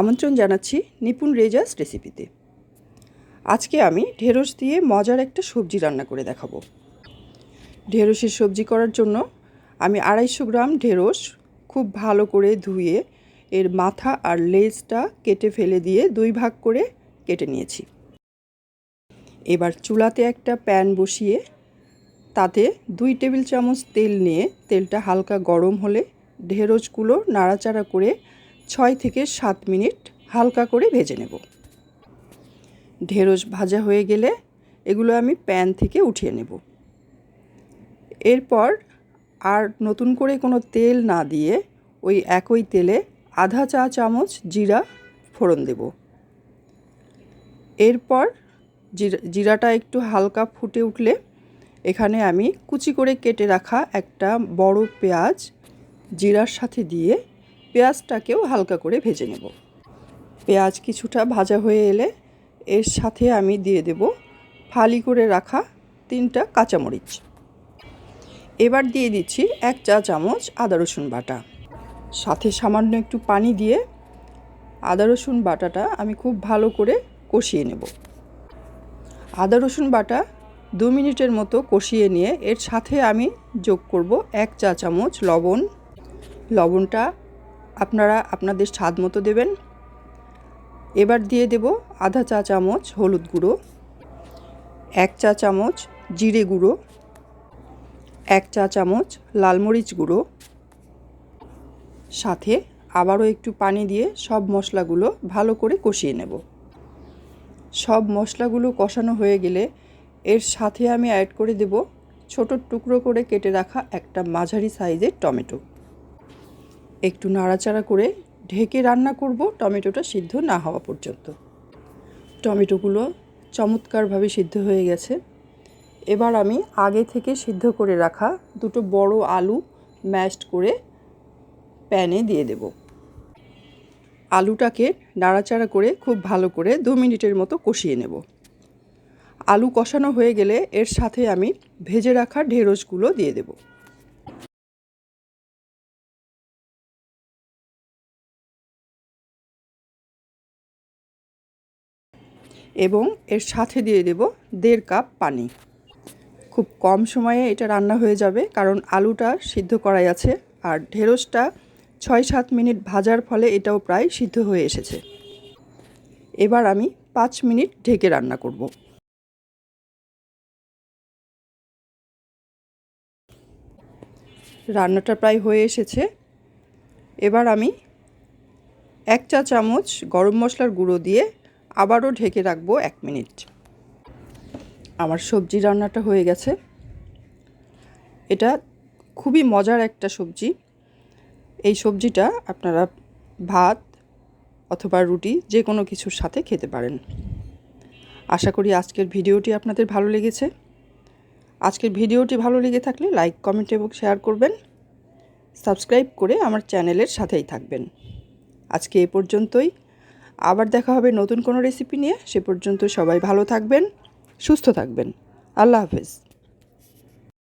আমন্ত্রণ জানাচ্ছি নিপুণ রেজাস রেসিপিতে। আজকে আমি ঢেঁড়স দিয়ে মজার একটা সবজি রান্না করে দেখাবো। ঢেঁড়সের সবজি করার জন্য আমি আড়াইশো গ্রাম ঢেঁড়স খুব ভালো করে ধুয়ে এর মাথা আর লেজটা কেটে ফেলে দিয়ে দুই ভাগ করে কেটে নিয়েছি। এবার চুলাতে একটা প্যান বসিয়ে তাতে দুই টেবিল চামচ তেল নিয়ে তেলটা হালকা গরম হলে ঢেঁড়সগুলো নাড়াচাড়া করে ছয় থেকে সাত মিনিট হালকা করে ভেজে নেব। ঢেঁড়স ভাজা হয়ে গেলে এগুলো আমি প্যান থেকে উঠিয়ে নেব। এরপর আর নতুন করে কোনো তেল না দিয়ে ওই একই তেলে আধা চা চামচ জিরা ফোড়ন দেব। এরপর জিরা, জিরাটা একটু হালকা ফুটে উঠলে এখানে আমি কুচি করে কেটে রাখা একটা বড় পেঁয়াজ জিরার সাথে দিয়ে পেঁয়াজটাকেও হালকা করে ভেজে নেব। পেঁয়াজ কিছুটা ভাজা হয়ে এলে এর সাথে আমি দিয়ে দেব ফালি করে রাখা তিনটা কাঁচামরিচ। এবার দিয়ে দিচ্ছি এক চা চামচ আদা রসুন বাটা। সাথে সামান্য একটু পানি দিয়ে আদা রসুন বাটাটা আমি খুব ভালো করে কষিয়ে নেব। আদা রসুন বাটা দু মিনিটের মতো কষিয়ে নিয়ে এর সাথে আমি যোগ করব এক চা চামচ লবণ। লবণটা আপনারা আপনাদের স্বাদ মতো দেবেন। এবার দিয়ে দেব আধা চা চামচ হলুদ গুঁড়ো, এক চা চামচ জিরে গুঁড়ো, এক চা চামচ লাল মরিচ গুঁড়ো। সাথে আবারও একটু পানি দিয়ে সব মশলাগুলো ভালো করে কষিয়ে নেব। সব মশলাগুলো কষানো হয়ে গেলে এর সাথে আমি অ্যাড করে দেব ছোট টুকরো করে কেটে রাখা একটা মাঝারি সাইজের টমেটো। একটু নাড়াচাড়া করে ঢেকে রান্না করব, টমেটোটা সিদ্ধ না হওয়া পর্যন্ত। টমেটোগুলো চমৎকারভাবে সিদ্ধ হয়ে গেছে। এবার আমি আগে থেকে সিদ্ধ করে রাখা দুটো বড় আলু ম্যাশড করে প্যানে দিয়ে দেব। আলুটাকে নাড়াচাড়া করে খুব ভালো করে দু মিনিটের মতো কষিয়ে নেব। আলু কষানো হয়ে গেলে এর সাথে আমি ভেজে রাখা ঢেঁড়সগুলো দিয়ে দেবো। এবং এর সাথে দিয়ে দেব দেড় কাপ পানি। খুব কম সময়ে এটা রান্না হয়ে যাবে, কারণ আলুটা সিদ্ধ করাই আছে, আর ঢেঁড়সটা ছয় সাত মিনিট ভাজার ফলে এটাও প্রায় সিদ্ধ হয়ে এসেছে। এবার আমি পাঁচ মিনিট ঢেকে রান্না করব। রান্নাটা প্রায় হয়ে এসেছে। এবার আমি এক চা চামচ গরম মশলার গুঁড়ো দিয়ে আবারও ঢেকে রাখব এক মিনিট। আমার সবজি রান্নাটা হয়ে গেছে। এটা খুবই মজার একটা সবজি। এই সবজিটা আপনারা ভাত অথবা রুটি যে কোনো কিছুর সাথে খেতে পারেন। আশা করি আজকের ভিডিওটি আপনাদের ভালো লেগেছে। আজকের ভিডিওটি ভালো লেগে থাকলে লাইক, কমেন্ট এবং শেয়ার করবেন। সাবস্ক্রাইব করে আমার চ্যানেলের সাথেই থাকবেন। আজকে এ পর্যন্তই। আবার দেখা হবে নতুন কোনো রেসিপি নিয়ে। সে পর্যন্ত সবাই ভালো থাকবেন, সুস্থ থাকবেন। আল্লাহ হাফেজ।